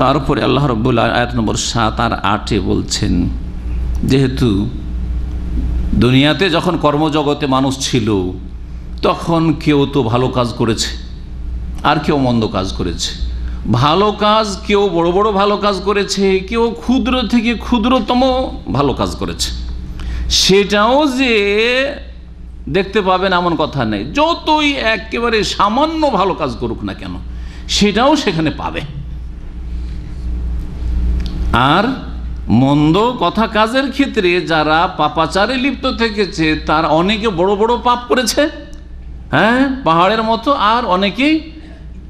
তারপরে আল্লাহ রব্বুল্লাহ আয়াত নম্বর সাত আর আটে বলছেন, যেহেতু দুনিয়াতে যখন কর্মজগতে মানুষ ছিল, তখন কেউ তো ভালো কাজ করেছে, আর কেউ মন্দ কাজ করেছে। ভালো কাজ কেউ বড় বড় ভালো কাজ করেছে, কেউ ক্ষুদ্র থেকে ক্ষুদ্রতম ভালো কাজ করেছে। সেটাও যে দেখতে পাবেন এমন কথা নেই, যতই একেবারে সামান্য ভালো কাজ করুক না কেন, সেটাও সেখানে পাবে। আর মন্দ কথা কাজের ক্ষেত্রে যারা পাপাচারে লিপ্ত থেকেছে, তার অনেকে বড় বড় পাপ করেছে। হ্যাঁ পাহাড়ের মতো আর অনেকেই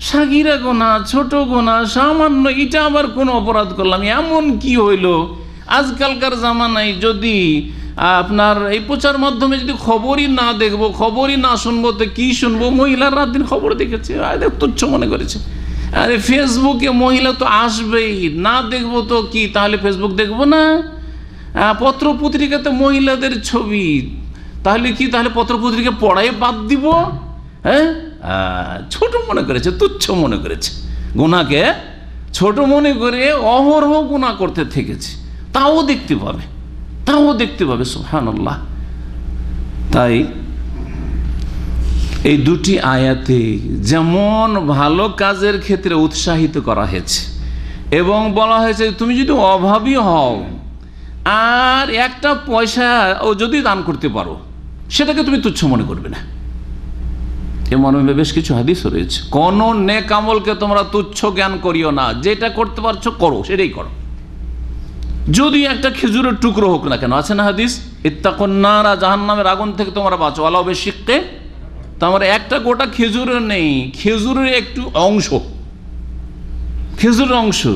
সাগিরা গোনা, ছোট গোনা, সামান্য এটা আবার কোন অপরাধ করলাম, এমন কি হইল? আজকালকার জামানায় যদি আপনার এই প্রচার মাধ্যমে যদি খবরই না দেখব, খবরই না শুনব, তো কি শুনব? মহিলার রাত দিন খবর দেখেছে তুচ্ছ মনে করেছে। আরে ফেসবুকে মহিলা তো আসবেই। না দেখব তো কি? তাহলে ফেসবুক দেখব না? পত্র পত্রিকাতে মহিলাদের ছবি। তাহলে কি? তাহলে পত্র পত্রিকা পড়াই বাদ দিব? হ্যাঁ? ছোট মনে করেছে, তুচ্ছ মনে করেছে। গুনাকে ছোট মনে করে অহরহ গুণা করতে থেকেছে। তাও দেখতে পাবে। তাও দেখতে পাবে সুহানুল্লাহ তাই এই দুটি আয়াতে যেমন ভালো কাজের ক্ষেত্রে উৎসাহিত করা হয়েছে এবং বলা হয়েছে, তুমি যদি অভাবী হও আর একটা পয়সা ও যদি দান করতে পারো, সেটাকে তুমি তুচ্ছ মনে করবে না। এ মর্মে বেশ কিছু হাদিসও রয়েছে। কোন নেক আমলকে তোমরা তুচ্ছ জ্ঞান করিও না, যেটা করতে পারছ করো, সেটাই করো। যদি একটা খেজুরের টুকরো হোক না কেন, আছে না হাদিস? ইত্তাকন্যারা জাহান নামের আগুন থেকে তোমরা বাঁচো আলাও বেশ শিখতে তো আমার একটা গোটা খেজুরের নেই, খেজুরের একটু অংশ। খেজুরের অংশ।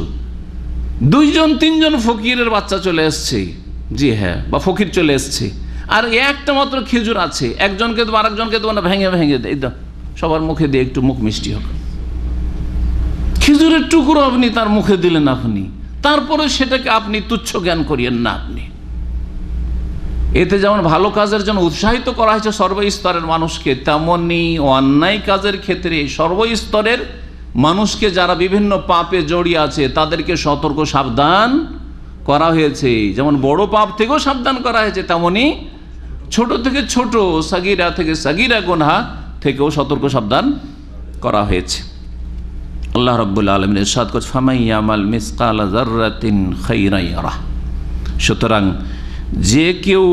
দুইজন, তিনজন ফকিরের বাচ্চা চলে এসছে। জি হ্যাঁ বা ফকির চলে এসছে। আর একটা মাত্র খেজুর আছে। একজনকে দেবো, আরেকজনকে দেবো না, ভেঙে ভেঙে দেয় সবার মুখে দিয়ে একটু মুখ মিষ্টি হোক খেজুরের টুকরো আপনি তার মুখে দিলেন আপনি। তারপরে সেটাকে আপনি তুচ্ছ জ্ঞান করিয়েন না আপনি। এতে যেমন ভালো কাজের জন্য উৎসাহিত করা হয়েছে সর্বস্তরের মানুষকে তেমনই অন্যায় কাজের ক্ষেত্রে সর্বস্তরের মানুষকে যারা বিভিন্ন পাপে জড়িয়ে আছে, তাদেরকে সতর্ক, সাবধান করা হয়েছে। যেমন বড় পাপ থেকেও সাবধান করা হয়েছে তেমনই ছোট থেকে ছোট, সাগিরা থেকে সাগিরা গোনা থেকেও সতর্ক, সাবধান করা হয়েছে। আল্লাহ রব্বুল আলমিন সুতরাং যে কেউ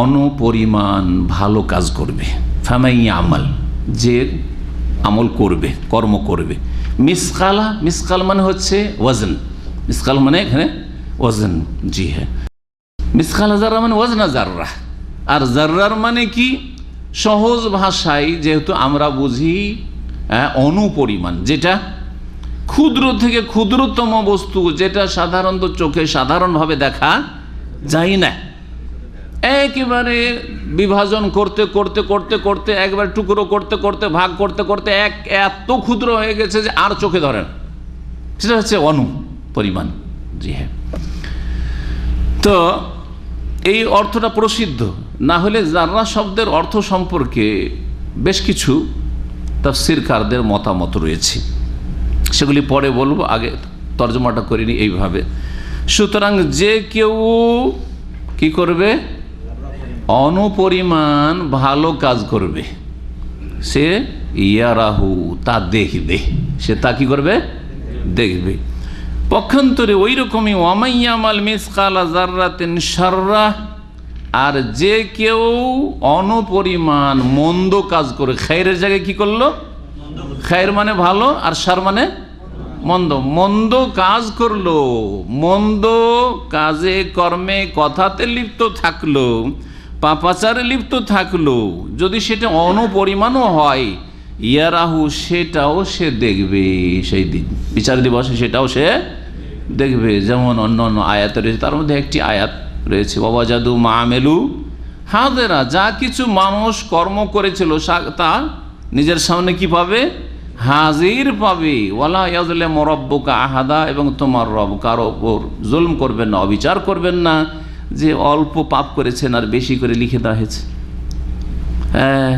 অনপরিমাণ ভালো কাজ করবে ফামাই আমল যে আমল করবে কর্ম করবে। মিসকালা মিসকাল মানে হচ্ছে ওয়াজন। মিসকাল মানে এখানে ওয়াজন জি হ্যাঁ। মিসকাল জাররা মানে ওয়াজনা জাররা আর জাররার মানে কি? সহজ ভাষায় যেহেতু আমরা বুঝি হ্যাঁ, অনুপরিমাণ। যেটা ক্ষুদ্র থেকে ক্ষুদ্রতম বস্তু যেটা সাধারণত চোখে সাধারণভাবে দেখা যায় না। একেবারে বিভাজন করতে করতে করতে করতে, একবার টুকরো করতে করতে, ভাগ করতে করতে এক এত ক্ষুদ্র হয়ে গেছে যে আর চোখে ধরেন সেটা হচ্ছে অনু পরিমাণ জি হ্যাঁ। তো এই অর্থটা প্রসিদ্ধ। না হলে জাররা শব্দের অর্থ সম্পর্কে বেশ কিছু তাফসিরকারদের মতামত রয়েছে। সেগুলি পরে বলব, আগে তর্জমাটা করিনি এইভাবে। সুতরাং যে কেউ কি করবে? অনপরিমাণ ভালো কাজ করবে। সে ইয়ারাহু, তা দেখবে। সে তা কি করবে? দেখবে। পক্ষান্তরে ওই রকমই ওয়ামাইয়ামাল মিসকালা জাররাতেন সাররা আর যে কেউ অনপরিমাণ মন্দ কাজ করে, খাইরের জায়গায় কি করল? খায়ের মানে ভালো, আর সার মানে মন্দ মন্দ কাজ করল, মন্দ কাজে কর্মে কথাতে লিপ্ত থাকল, পাপাচারে লিপ্ত থাকল, যদি সেটা অনপরিমাণও হয়, ইয়ারাহু সেটাও সে দেখবে সেই দিন। বিচার দিবসে সেটাও সে দেখবে। যেমন অন্য অন্য আয়াত রয়েছে, তার মধ্যে একটি আয়াত রয়েছে বাবা জাদু মা আমেলু হাদেরা যা কিছু মানুষ কর্ম করেছিল তা নিজের সামনে কি পাবে? হাজির পাবে। ওয়ালা ইয়াজলে আহাদা, এবং তোমার রব কারও ওপর জুলম করবেন না, অবিচার করবেন না, যে অল্প পাপ করেছেন আর বেশি করে লিখে দেওয়া হয়েছে। হ্যাঁ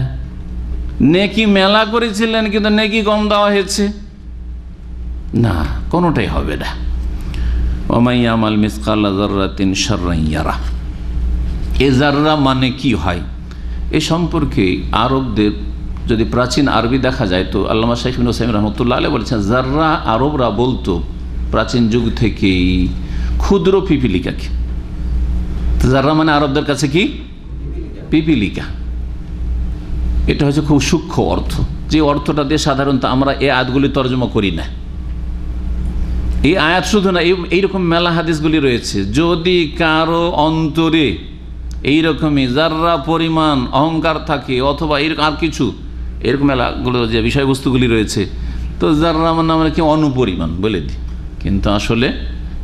নেকি মেলা করেছিলেন, কিন্তু নেকি কম দেওয়া হয়েছে। না, কোনোটাই হবে না। ওমাইয়ামাল মিসকাল্লা জার্রাতিন সার্রাইয়ারা এ জাররা মানে কি হয়? এ সম্পর্কে আরবদের যদি প্রাচীন আরবি দেখা যায়, তো আল্লামা শাহিন হোসাইম রহমতুল্লাহ আলী বলেছেন জাররা আরবরা বলতো, প্রাচীন যুগ থেকেই ক্ষুদ্র পিপিলিকাকে। জাররা মানে আরবদের কাছে কি? পিপিলিকা। এটা হচ্ছে খুব সূক্ষ্ম অর্থ। যে অর্থটা দিয়ে সাধারণত আমরা এই আয়াতগুলি তর্জমা করি না। এই আয়াত শুধু না, এই এইরকম মেলা হাদিসগুলি রয়েছে। যদি কারও অন্তরে এইরকমই যার্রা পরিমাণ অহংকার থাকে, অথবা এরকম আর কিছু এরকম মেলাগুলো যে বিষয়বস্তুগুলি রয়েছে, তো যার মানে আমরা কি অনুপরিমাণ বলে দিই। কিন্তু আসলে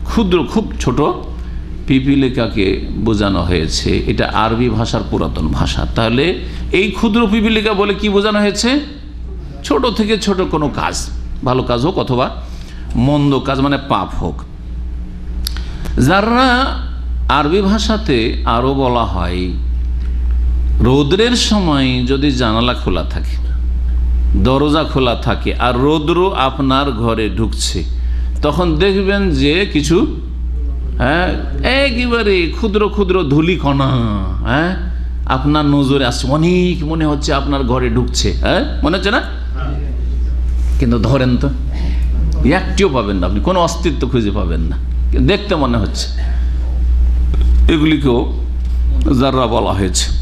ক্ষুদ্র, খুব ছোট পিপিলিকাকে বোঝানো হয়েছে। এটা আরবি ভাষার পুরাতন ভাষা। তাহলে এই ক্ষুদ্র পিপিলিকা বলে কি বোঝানো হয়েছে? ছোট থেকে ছোট কোনো কাজ, ভালো কাজ হোক অথবা মন্দ কাজ মানে পাপ হোক। যারা আরবি ভাষাতে আরও বলা হয়, রৌদ্রের সময় যদি জানালা খোলা থাকে দরজা খোলা থাকে আর রৌদ্র আপনার ঘরে ঢুকছে। তখন দেখবেন যে কিছু হ্যাঁ একেবারে ক্ষুদ্র ক্ষুদ্র ধুলিকণা হ্যাঁ আপনার নজরে আসছে, অনেক মনে হচ্ছে আপনার ঘরে ঢুকছে হ্যাঁ মনে হচ্ছে না? কিন্তু ধরেন তো, একটিও পাবেন না আপনি, কোনো অস্তিত্ব খুঁজে পাবেন না, দেখতে মনে হচ্ছে। এগুলিকেও যারা বলা হয়েছে।